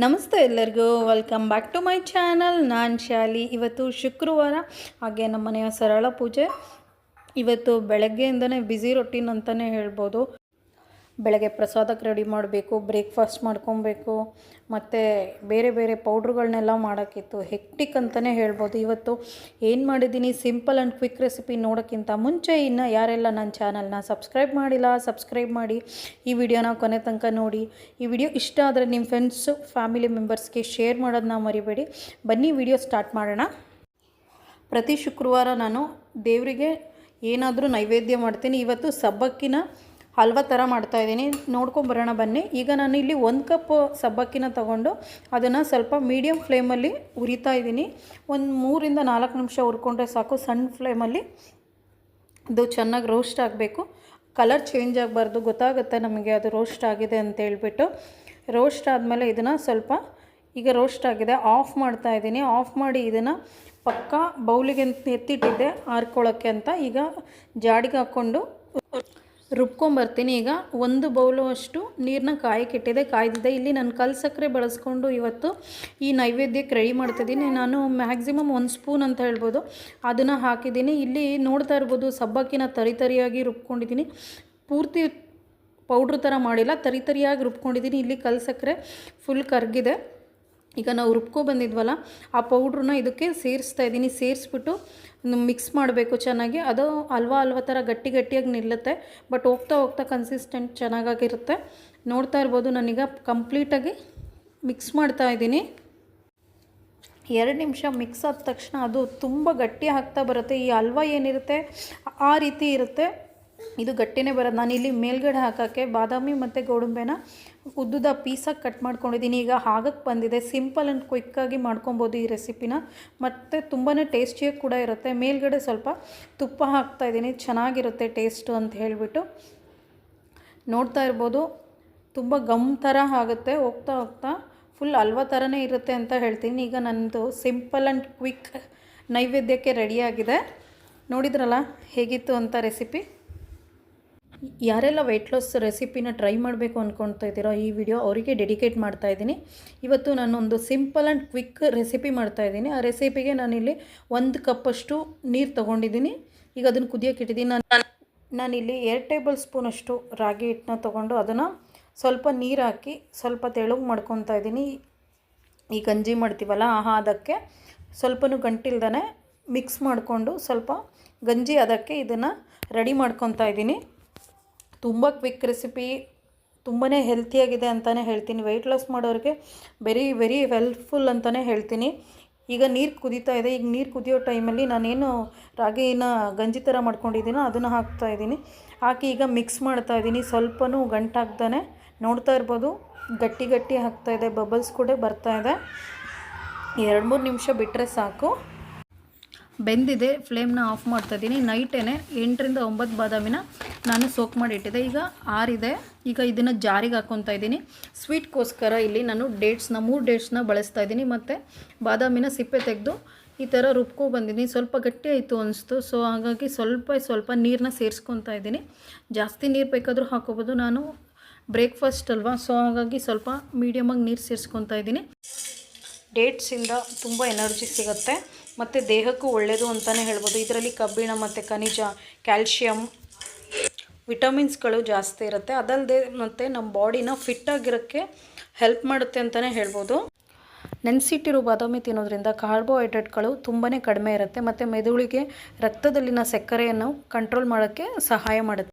ನಮಸ್ತೆ ಎಲ್ಲರಿಗೂ. Welcome back to my channel ನಾನು ಶಾಲಿ. ಇವತ್ತು ಶುಕ್ರವಾರ, ಹಾಗೆ ನಮ್ಮ ಮನೆಯ ಸರಳ ಪೂಜೆ. ಇವತ್ತು ಬೆಳಗ್ಗೆಯಿಂದನೇ ಬ್ಯುಸಿ ರೊಟೀನ್ ಅಂತಲೇ ಹೇಳ್ಬೋದು. ಬೆಳಗ್ಗೆ ಪ್ರಸಾದಕ್ಕೆ ರೆಡಿ ಮಾಡಬೇಕು ಬ್ರೇಕ್ಫಾಸ್ಟ್ ಮಾಡ್ಕೊಬೇಕು, ಮತ್ತು ಬೇರೆ ಬೇರೆ ಪೌಡ್ರುಗಳನ್ನೆಲ್ಲ ಮಾಡೋಕ್ಕಿತ್ತು. ಹೆಕ್ಟಿಕ್ ಅಂತಲೇ ಹೇಳ್ಬೋದು. ಇವತ್ತು ಏನು ಮಾಡಿದ್ದೀನಿ? ಸಿಂಪಲ್ ಆ್ಯಂಡ್ ಕ್ವಿಕ್ ರೆಸಿಪಿ ನೋಡೋಕ್ಕಿಂತ ಮುಂಚೆ ಇನ್ನು ಯಾರೆಲ್ಲ ನನ್ನ ಚಾನಲ್ನ ಸಬ್ಸ್ಕ್ರೈಬ್ ಮಾಡಿಲ್ಲ ಸಬ್ಸ್ಕ್ರೈಬ್ ಮಾಡಿ ಈ ವಿಡಿಯೋನ ಕೊನೆ ತನಕ ನೋಡಿ. ಈ ವಿಡಿಯೋ ಇಷ್ಟ ಆದರೆ ನಿಮ್ಮ ಫ್ರೆಂಡ್ಸು ಫ್ಯಾಮಿಲಿ ಮೆಂಬರ್ಸ್ಗೆ ಶೇರ್ ಮಾಡೋದನ್ನ ಮರಿಬೇಡಿ. ಬನ್ನಿ ವಿಡಿಯೋ ಸ್ಟಾರ್ಟ್ ಮಾಡೋಣ. ಪ್ರತಿ ಶುಕ್ರವಾರ ನಾನು ದೇವರಿಗೆ ಏನಾದರೂ ನೈವೇದ್ಯ ಮಾಡ್ತೀನಿ. ಇವತ್ತು ಸಬ್ಬಕ್ಕಿನ ಹಲ್ವಾ ಥರ ಮಾಡ್ತಾಯಿದ್ದೀನಿ ನೋಡ್ಕೊಂಬರೋಣ ಬನ್ನಿ. ಈಗ ನಾನು ಇಲ್ಲಿ ಒಂದು ಕಪ್ ಸಬ್ಬಕ್ಕಿನ ತಗೊಂಡು ಅದನ್ನು ಸ್ವಲ್ಪ ಮೀಡಿಯಮ್ ಫ್ಲೇಮಲ್ಲಿ ಉರಿತಾ ಇದ್ದೀನಿ. ಒಂದು ಮೂರಿಂದ ನಾಲ್ಕು ನಿಮಿಷ ಹುರ್ಕೊಂಡ್ರೆ ಸಾಕು. ಸಣ್ಣ ಫ್ಲೇಮಲ್ಲಿ ಅದು ಚೆನ್ನಾಗಿ ರೋಸ್ಟ್ ಆಗಬೇಕು. ಕಲರ್ ಚೇಂಜ್ ಆಗಬಾರ್ದು. ಗೊತ್ತಾಗುತ್ತೆ ನಮಗೆ ಅದು ರೋಸ್ಟ್ ಆಗಿದೆ ಅಂತ ಹೇಳ್ಬಿಟ್ಟು. ರೋಸ್ಟ್ ಆದಮೇಲೆ ಇದನ್ನು ಸ್ವಲ್ಪ ಈಗ ರೋಸ್ಟ್ ಆಗಿದೆ. ಆಫ್ ಮಾಡ್ತಾ ಇದ್ದೀನಿ. ಆಫ್ ಮಾಡಿ ಇದನ್ನು ಪಕ್ಕ ಬೌಲಿಗೆ ಎತ್ತಿಟ್ಟಿದ್ದೆ ಆರ್ಕೊಳ್ಳೋಕ್ಕೆ ಅಂತ. ಈಗ ಜಾಡಿಗೆ ಹಾಕ್ಕೊಂಡು ರುಬ್ಕೊಂಬರ್ತೀನಿ ಈಗ ಒಂದು ಬೌಲು ಅಷ್ಟು ನೀರನ್ನ ಕಾಯಕ್ಕಿಟ್ಟಿದೆ ಕಾಯ್ದಿದೆ. ಇಲ್ಲಿ ನಾನು ಕಲ್ ಸಕ್ಕರೆ ಬಳಸ್ಕೊಂಡು ಇವತ್ತು ಈ ನೈವೇದ್ಯಕ್ಕೆ ರೆಡಿ ಮಾಡ್ತಿದ್ದೀನಿ. ನಾನು ಮ್ಯಾಕ್ಸಿಮಮ್ ಒಂದು ಸ್ಪೂನ್ ಅಂತ ಹೇಳ್ಬೋದು. ಅದನ್ನು ಹಾಕಿದ್ದೀನಿ. ಇಲ್ಲಿ ನೋಡ್ತಾ ಇರ್ಬೋದು, ಸಬ್ಬಕ್ಕಿನ ತರಿ ತರಿಯಾಗಿ ರುಬ್ಕೊಂಡಿದ್ದೀನಿ. ಪೂರ್ತಿ ಪೌಡ್ರ್ ಥರ ಮಾಡಿಲ್ಲ. ತರಿ ತರಿಯಾಗಿ ರುಬ್ಕೊಂಡಿದ್ದೀನಿ. ಇಲ್ಲಿ ಕಲ್ ಸಕ್ಕರೆ ಫುಲ್ ಕರ್ಗಿದೆ. ಈಗ ನಾವು ರುಬ್ಕೊ ಬಂದಿದ್ವಲ್ಲ, ಆ ಪೌಡ್ರನ್ನ ಇದಕ್ಕೆ ಸೇರಿಸ್ತಾ ಇದ್ದೀನಿ, ಸೇರಿಸ್ಬಿಟ್ಟು ಮಿಕ್ಸ್ ಮಾಡಬೇಕು ಚೆನ್ನಾಗಿ. ಅದು ಹಲ್ವಾ ಹಲ್ವಾ ಥರ ಗಟ್ಟಿ ಗಟ್ಟಿಯಾಗಿ ನಿಲ್ಲುತ್ತೆ ಬಟ್ ಹೋಗ್ತಾ ಹೋಗ್ತಾ ಕನ್ಸಿಸ್ಟೆಂಟ್ ಚೆನ್ನಾಗಾಗಿರುತ್ತೆ. ನೋಡ್ತಾ ಇರ್ಬೋದು, ನಾನೀಗ ಕಂಪ್ಲೀಟಾಗಿ ಮಿಕ್ಸ್ ಮಾಡ್ತಾ ಇದ್ದೀನಿ. ಎರಡು ನಿಮಿಷ ಮಿಕ್ಸ್ ಆದ ತಕ್ಷಣ ಅದು ತುಂಬ ಗಟ್ಟಿ ಆಗ್ತಾ ಬರುತ್ತೆ. ಈ ಹಲ್ವಾ ಏನಿರುತ್ತೆ, ಆ ರೀತಿ ಇರುತ್ತೆ. ಇದು ಗಟ್ಟಿನೇ ಬರೋದು. ನಾನು ಇಲ್ಲಿ ಮೇಲ್ಗಡೆ ಹಾಕೋಕ್ಕೆ ಬಾದಾಮಿ ಮತ್ತು ಗೋಡಂಬೆನ ಉದ್ದದ ಪೀಸಾಗಿ ಕಟ್ ಮಾಡ್ಕೊಂಡಿದ್ದೀನಿ. ಈಗ ಆಗಕ್ಕೆ ಬಂದಿದೆ. ಸಿಂಪಲ್ ಆ್ಯಂಡ್ ಕ್ವಿಕ್ಕಾಗಿ ಮಾಡ್ಕೊಬೋದು ಈ ರೆಸಿಪಿನ ಮತ್ತು ತುಂಬಾ ಟೇಸ್ಟಿಯಾಗಿ ಕೂಡ ಇರುತ್ತೆ. ಮೇಲ್ಗಡೆ ಸ್ವಲ್ಪ ತುಪ್ಪ ಹಾಕ್ತಾಯಿದ್ದೀನಿ ಚೆನ್ನಾಗಿರುತ್ತೆ ಟೇಸ್ಟು ಅಂತ ಹೇಳಿಬಿಟ್ಟು. ನೋಡ್ತಾ ಇರ್ಬೋದು. ತುಂಬ ಗಮ್ ಥರ ಆಗುತ್ತೆ. ಹೋಗ್ತಾ ಹೋಗ್ತಾ ಫುಲ್ ಹಲ್ವ ಥರನೇ ಇರುತ್ತೆ ಅಂತ ಹೇಳ್ತೀನಿ. ಈಗ ನನ್ನದು ಸಿಂಪಲ್ ಆ್ಯಂಡ್ ಕ್ವಿಕ್ ನೈವೇದ್ಯಕ್ಕೆ ರೆಡಿಯಾಗಿದೆ ನೋಡಿದ್ರಲ್ಲ ಹೇಗಿತ್ತು ಅಂತ ರೆಸಿಪಿ ಯಾರೆಲ್ಲ ವೆಯ್ಟ್ ಲಾಸ್ ರೆಸಿಪಿನ ಟ್ರೈ ಮಾಡಬೇಕು ಅಂದ್ಕೊಳ್ತಾ ಇದ್ದೀರೋ ಈ ವಿಡಿಯೋ ಅವರಿಗೆ ಡೆಡಿಕೇಟ್ ಮಾಡ್ತಾ ಇದ್ದೀನಿ. ಇವತ್ತು ನಾನೊಂದು ಸಿಂಪಲ್ ಆ್ಯಂಡ್ ಕ್ವಿಕ್ ರೆಸಿಪಿ ಮಾಡ್ತಾ ಇದ್ದೀನಿ. ಆ ರೆಸಿಪಿಗೆ ನಾನಿಲ್ಲಿ ಒಂದು ಕಪ್ಪಷ್ಟು ನೀರು ತೊಗೊಂಡಿದ್ದೀನಿ. ಈಗ ಅದನ್ನು ಕುದಿಯೋಕೆ ಇಟ್ಟಿದ್ದೀನಿ. ನಾನು ನಾನಿಲ್ಲಿ ಎರಡು ಟೇಬಲ್ ಸ್ಪೂನಷ್ಟು ರಾಗಿ ಹಿಟ್ಟನ್ನ ತೊಗೊಂಡು ಅದನ್ನು ಸ್ವಲ್ಪ ನೀರು ಹಾಕಿ ಸ್ವಲ್ಪ ತೆಳುಗು ಮಾಡ್ಕೊತಾ ಇದ್ದೀನಿ. ಈ ಗಂಜಿ ಮಾಡ್ತೀವಲ್ಲ ಆಹಾ ಅದಕ್ಕೆ ಸ್ವಲ್ಪನೂ ಗಂಟಿಲ್ದೇ ಮಿಕ್ಸ್ ಮಾಡಿಕೊಂಡು ಸ್ವಲ್ಪ ಗಂಜಿ ಅದಕ್ಕೆ ಇದನ್ನು ರೆಡಿ ಮಾಡ್ಕೊತಾ ಇದ್ದೀನಿ. ತುಂಬ ಕ್ವಿಕ್ ರೆಸಿಪಿ ತುಂಬಾ ಹೆಲ್ತಿಯಾಗಿದೆ ಅಂತಲೇ ಹೇಳ್ತೀನಿ. ವೆಯ್ಟ್ ಲಾಸ್ ಮಾಡೋರಿಗೆ ವೆರಿ ವೆರಿ ಹೆಲ್ಪ್ಫುಲ್ ಅಂತಲೇ ಹೇಳ್ತೀನಿ. ಈಗ ನೀರು ಕುದೀತಾ ಇದೆ. ಈಗ ನೀರು ಕುದಿಯೋ ಟೈಮಲ್ಲಿ ನಾನೇನು ರಾಗಿನ ಗಂಜಿ ಥರ ಮಾಡ್ಕೊಂಡಿದ್ದೀನೋ ಅದನ್ನು ಹಾಕ್ತಾ ಇದ್ದೀನಿ. ಹಾಕಿ ಈಗ ಮಿಕ್ಸ್ ಮಾಡ್ತಾ ಇದ್ದೀನಿ. ಸ್ವಲ್ಪನೂ ಗಂಟಾಗ್ತಾನೆ ನೋಡ್ತಾ ಇರ್ಬೋದು. ಗಟ್ಟಿ ಗಟ್ಟಿ ಆಗ್ತಾಯಿದೆ ಬಬಲ್ಸ್ ಕೂಡ ಬರ್ತಾ ಇದೆ. ಎರಡು, ಮೂರು ನಿಮಿಷ ಬಿಟ್ಟರೆ ಸಾಕು. ಬೆಂದಿದೆ, ಫ್ಲೇಮ್ನ ಆಫ್ ಮಾಡ್ತಾಯಿದ್ದೀನಿ ನೈಟೇನೆ ಎಂಟರಿಂದ ಒಂಬತ್ತು ಬಾದಾಮಿನ ನಾನು ಸೋಕ್ ಮಾಡಿ ಇಟ್ಟಿದ್ದೆ ಈಗ ಆರಿದೆ. ಈಗ ಇದನ್ನು ಜಾರಿಗೆ ಹಾಕ್ಕೊತಾ ಇದ್ದೀನಿ. ಸ್ವೀಟ್ಗೋಸ್ಕರ ಇಲ್ಲಿ ನಾನು ಡೇಟ್ಸ್ನ, ಮೂರು ಡೇಟ್ಸ್ನ ಬಳಸ್ತಾ ಇದ್ದೀನಿ. ಮತ್ತು ಬಾದಾಮಿನ ಸಿಪ್ಪೆ ತೆಗೆದು ಈ ಥರ ರುಬ್ಕೊ ಬಂದಿದ್ದೀನಿ. ಸ್ವಲ್ಪ ಗಟ್ಟಿ ಆಯಿತು ಅನಿಸ್ತು. ಸೊ, ಹಾಗಾಗಿ ಸ್ವಲ್ಪ ಸ್ವಲ್ಪ ನೀರನ್ನ ಸೇರಿಸ್ಕೊತಾ ಇದ್ದೀನಿ. ಜಾಸ್ತಿ ನೀರು ಬೇಕಾದರೂ ಹಾಕೋಬೋದು. ನಾನು ಬ್ರೇಕ್ಫಾಸ್ಟ್ ಅಲ್ವಾ? ಸೊ, ಹಾಗಾಗಿ ಸ್ವಲ್ಪ ಮೀಡಿಯಮಾಗಿ ನೀರು ಸೇರಿಸ್ಕೊತಾ ಇದ್ದೀನಿ. ಡೇಟ್ಸಿಂದ ತುಂಬ ಎನರ್ಜಿ ಸಿಗುತ್ತೆ. ಮತ್ತು ದೇಹಕ್ಕೂ ಒಳ್ಳೆಯದು ಅಂತಲೇ ಹೇಳ್ಬೋದು. ಇದರಲ್ಲಿ ಕಬ್ಬಿಣ ಮತ್ತು ಖನಿಜ, ಕ್ಯಾಲ್ಶಿಯಂ, ವಿಟಮಿನ್ಸ್ಗಳು ಜಾಸ್ತಿ ಇರುತ್ತೆ. ಅದಲ್ಲದೆ ಮತ್ತು ನಮ್ಮ ಬಾಡಿನ ಫಿಟ್ಟಾಗಿರೋಕ್ಕೆ ಹೆಲ್ಪ್ ಮಾಡುತ್ತೆ ಅಂತಲೇ ಹೇಳ್ಬೋದು. ನೆನೆಸಿಟ್ಟಿರೋ ಬಾದಾಮಿ ತಿನ್ನೋದ್ರಿಂದ ಕಾರ್ಬೋಹೈಡ್ರೇಟ್ಗಳು ತುಂಬಾ ಕಡಿಮೆ ಇರುತ್ತೆ. ಮತ್ತು ಮೆದುಳಿಗೆ ರಕ್ತದಲ್ಲಿನ ಸಕ್ಕರೆಯನ್ನು ಕಂಟ್ರೋಲ್ ಮಾಡೋಕ್ಕೆ ಸಹಾಯ ಮಾಡುತ್ತೆ.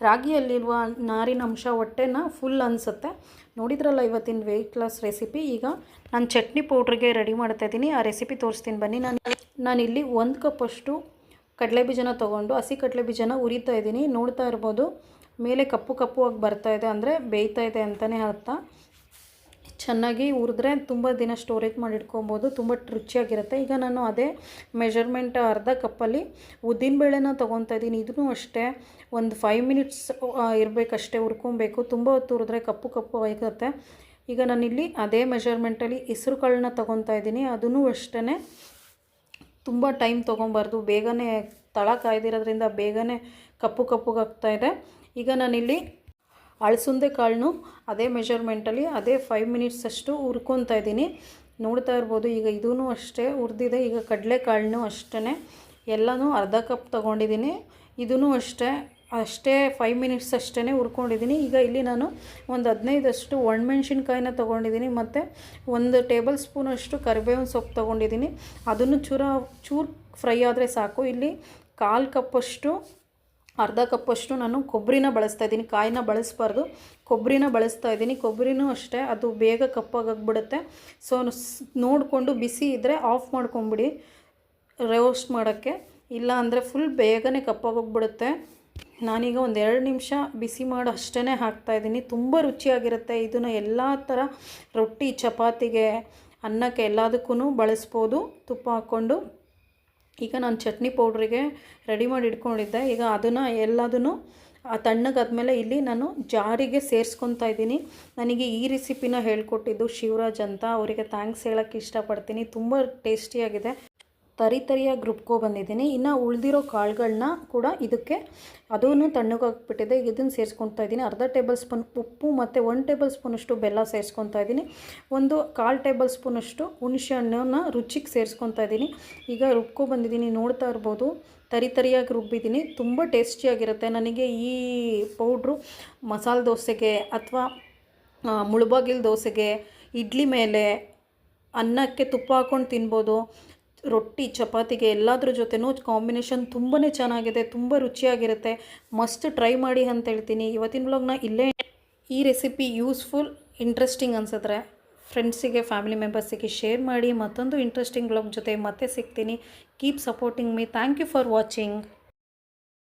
ರಾಗಿಯಲ್ಲಿರುವ ನಾರಿನ ಅಂಶ ಹೊಟ್ಟೆನ ಫುಲ್ ಅನಿಸುತ್ತೆ. ನೋಡಿದ್ರಲ್ಲ ಇವತ್ತಿನ ವೆಯ್ಟ್ ಲಾಸ್ ರೆಸಿಪಿ ಈಗ ನಾನು ಚಟ್ನಿ ಪೌಡ್ರಿಗೆ ರೆಡಿ ಮಾಡ್ತಾ ಇದ್ದೀನಿ. ಆ ರೆಸಿಪಿ ತೋರಿಸ್ತೀನಿ ಬನ್ನಿ. ನಾನು ನಾನಿಲ್ಲಿ ಒಂದು ಕಪ್ಪಷ್ಟು ಕಡಲೆ ಬೀಜನ ತೊಗೊಂಡು ಹಸಿ ಕಡಲೆ ಬೀಜನ ಉರಿತಾ ಇದ್ದೀನಿ. ನೋಡ್ತಾ ಇರ್ಬೋದು. ಮೇಲೆ ಕಪ್ಪು ಕಪ್ಪು ಆಗಿ ಬರ್ತಾ ಇದೆ ಅಂದರೆ ಬೇಯ್ತಾ ಇದೆ ಅಂತಲೇ ಅರ್ಥ. ಚೆನ್ನಾಗಿ ಹುರಿದ್ರೆ ತುಂಬ ದಿನ ಸ್ಟೋರೇಜ್ ಮಾಡಿ ಇಟ್ಕೊಬೋದು, ತುಂಬ ರುಚಿಯಾಗಿರುತ್ತೆ. ಈಗ ನಾನು ಅದೇ ಮೆಷರ್ಮೆಂಟ್ ಅರ್ಧ ಕಪ್ಪಲ್ಲಿ ಉದ್ದಿನಬೇಳೆನ ತೊಗೊತಾ ಇದ್ದೀನಿ. ಇದೂ ಅಷ್ಟೇ, ಒಂದು ಫೈವ್ ಮಿನಿಟ್ಸ್ ಇರಬೇಕಷ್ಟೇ ಹುರ್ಕೊಬೇಕು. ತುಂಬ ಹೊತ್ತು ಹುರಿದ್ರೆ ಕಪ್ಪು ಕಪ್ಪು ಆಗುತ್ತೆ. ಈಗ ನಾನಿಲ್ಲಿ ಅದೇ ಮೆಷರ್ಮೆಂಟಲ್ಲಿ ಹೆಸರು ಕಾಳನ್ನ ತೊಗೊತಾ ಇದ್ದೀನಿ. ಅದೂ ಅಷ್ಟೇ ತುಂಬ ಟೈಮ್ ತೊಗೊಬಾರ್ದು ಬೇಗನೆ ತಳ ಕಾಯ್ದಿರೋದ್ರಿಂದ ಬೇಗನೆ ಕಪ್ಪು ಕಪ್ಪುಗಾಗ್ತಾಯಿದೆ ಈಗ ನಾನಿಲ್ಲಿ ಅಳಸುಂದೆ ಕಾಳನ್ನು ಅದೇ ಮೆಷರ್ಮೆಂಟಲ್ಲಿ ಅದೇ ಫೈವ್ ಮಿನಿಟ್ಸ್ ಅಷ್ಟು ಹುರ್ಕೊತಾ ಇದ್ದೀನಿ. ನೋಡ್ತಾ ಇರ್ಬೋದು, ಈಗ ಇದೂ ಅಷ್ಟೇ ಹುರಿದಿದೆ. ಈಗ ಕಡಲೆಕಾಳನ್ನು ಅಷ್ಟೇ ಎಲ್ಲನೂ ಅರ್ಧ ಕಪ್ ತೊಗೊಂಡಿದ್ದೀನಿ. ಇದೂ ಅಷ್ಟೇ ಅಷ್ಟೇ ಫೈವ್ ಮಿನಿಟ್ಸ್ ಅಷ್ಟೇ ಹುರ್ಕೊಂಡಿದ್ದೀನಿ. ಈಗ ಇಲ್ಲಿ ನಾನು ಒಂದು ಹದಿನೈದಷ್ಟು ಒಣಮೆಣ್ಸಿನ್ಕಾಯಿನ ತೊಗೊಂಡಿದ್ದೀನಿ ಮತ್ತು ಒಂದು ಟೇಬಲ್ ಸ್ಪೂನಷ್ಟು ಕರಿಬೇವಿನ ಸೊಪ್ಪು ತೊಗೊಂಡಿದ್ದೀನಿ. ಅದನ್ನು ಚೂರ, ಚೂರು ಫ್ರೈ ಆದರೆ ಸಾಕು. ಇಲ್ಲಿ ಕಾಲು ಕಪ್ಪಷ್ಟು ಅರ್ಧ ಕಪ್ಪಷ್ಟು ನಾನು ಕೊಬ್ಬರಿನ ಬಳಸ್ತಾ ಇದ್ದೀನಿ. ಕಾಯಿನ ಬಳಸಬಾರ್ದು. ಕೊಬ್ಬರಿನ ಬಳಸ್ತಾ ಇದ್ದೀನಿ. ಕೊಬ್ಬರಿನೂ ಅಷ್ಟೇ. ಅದು ಬೇಗ ಕಪ್ಪಾಗಿಬಿಡುತ್ತೆ ಸೊ, ನೋಡಿಕೊಂಡು ಬಿಸಿ ಇದ್ದರೆ ಆಫ್ ಮಾಡ್ಕೊಂಬಿಡಿ. ರೋಸ್ಟ್ ಮಾಡೋಕ್ಕೆ. ಇಲ್ಲ ಅಂದರೆ ಫುಲ್ ಬೇಗನೆ ಕಪ್ಪಾಗೋಗ್ಬಿಡುತ್ತೆ. ನಾನೀಗ ಒಂದು ಎರಡು ನಿಮಿಷ ಬಿಸಿ ಮಾಡಿ ಅಷ್ಟೇ ಹಾಕ್ತಾಯಿದ್ದೀನಿ ತುಂಬ ರುಚಿಯಾಗಿರುತ್ತೆ. ಇದನ್ನು ಎಲ್ಲ ಥರ ರೊಟ್ಟಿ, ಚಪಾತಿಗೆ, ಅನ್ನಕ್ಕೆ ಎಲ್ಲದಕ್ಕೂ ಬಳಸ್ಬೋದು. ತುಪ್ಪ ಹಾಕ್ಕೊಂಡು. ಈಗ ನಾನು ಚಟ್ನಿ ಪೌಡ್ರಿಗೆ ರೆಡಿ ಮಾಡಿ ಇಟ್ಕೊಂಡಿದ್ದೆ. ಈಗ ಅದನ್ನು ಎಲ್ಲದನ್ನು ಆ ತಣ್ಣಗಾದ್ಮೇಲೆ ಇಲ್ಲಿ ನಾನು ಜಾರಿಗೆ ಸೇರಿಸ್ಕೊತಾ ಇದ್ದೀನಿ. ನನಗೆ ಈ ರೆಸಿಪಿನ ಹೇಳ್ಕೊಟ್ಟಿದ್ದು ಶಿವರಾಜ್ ಅಂತ. ಅವರಿಗೆ ಥ್ಯಾಂಕ್ಸ್ ಹೇಳೋಕ್ಕೆ ಇಷ್ಟಪಡ್ತೀನಿ. ತುಂಬ ಟೇಸ್ಟಿಯಾಗಿದೆ ತರಿ ತರಿಯಾಗಿ ರುಬ್ಕೊ ಬಂದಿದ್ದೀನಿ. ಇನ್ನು ಉಳಿದಿರೋ ಕಾಳುಗಳನ್ನ ಕೂಡ ಇದಕ್ಕೆ ಅದೂ ತಣ್ಣಗಾಗ್ಬಿಟ್ಟಿದೆ ಇದನ್ನು ಸೇರಿಸ್ಕೊತಾ ಇದ್ದೀನಿ. ಅರ್ಧ ಟೇಬಲ್ ಸ್ಪೂನ್ ಉಪ್ಪು ಮತ್ತು ಒನ್ ಟೇಬಲ್ ಸ್ಪೂನಷ್ಟು ಬೆಲ್ಲ ಸೇರಿಸ್ಕೊತಾ ಇದ್ದೀನಿ. ಒಂದು ಕಾಲು ಟೇಬಲ್ ಸ್ಪೂನಷ್ಟು ಹುಣಸೆ ಹಣ್ಣನ್ನು ರುಚಿಗೆ ಸೇರಿಸ್ಕೊತಾ ಇದ್ದೀನಿ. ಈಗ ರುಬ್ಕೊ ಬಂದಿದ್ದೀನಿ. ನೋಡ್ತಾ ಇರ್ಬೋದು. ತರಿ ತರಿಯಾಗಿ ರುಬ್ಬಿದ್ದೀನಿ ತುಂಬ ಟೇಸ್ಟಿಯಾಗಿರುತ್ತೆ ನನಗೆ ಈ ಪೌಡ್ರು ಮಸಾಲೆ ದೋಸೆಗೆ ಅಥವಾ ಮುಳುಬಾಗಿಲು ದೋಸೆಗೆ, ಇಡ್ಲಿ ಮೇಲೆ ಅನ್ನಕ್ಕೆ ತುಪ್ಪ ಹಾಕ್ಕೊಂಡು ತಿನ್ಬೋದು. ರೊಟ್ಟಿ, ಚಪಾತಿಗೆ ಎಲ್ಲದ್ರ ಜೊತೆನೂ ಕಾಂಬಿನೇಷನ್ ತುಂಬಾ ಚೆನ್ನಾಗಿದೆ, ತುಂಬ ರುಚಿಯಾಗಿರುತ್ತೆ. ಮಸ್ಟ್ ಟ್ರೈ ಮಾಡಿ ಅಂತ ಹೇಳ್ತೀನಿ. ಇವತ್ತಿನ ಬ್ಲಾಗ್ನ ಇಲ್ಲೇ ಈ ರೆಸಿಪಿ ಯೂಸ್ಫುಲ್ ಇಂಟ್ರೆಸ್ಟಿಂಗ್ ಅನ್ಸಿದ್ರೆ ಫ್ರೆಂಡ್ಸಿಗೆ ಫ್ಯಾಮಿಲಿ ಮೆಂಬರ್ಸಿಗೆ ಶೇರ್ ಮಾಡಿ ಮತ್ತೊಂದು ಇಂಟ್ರೆಸ್ಟಿಂಗ್ ಬ್ಲಾಗ್ ಜೊತೆ ಮತ್ತೆ ಸಿಗ್ತೀನಿ. Keep supporting me thank you for watching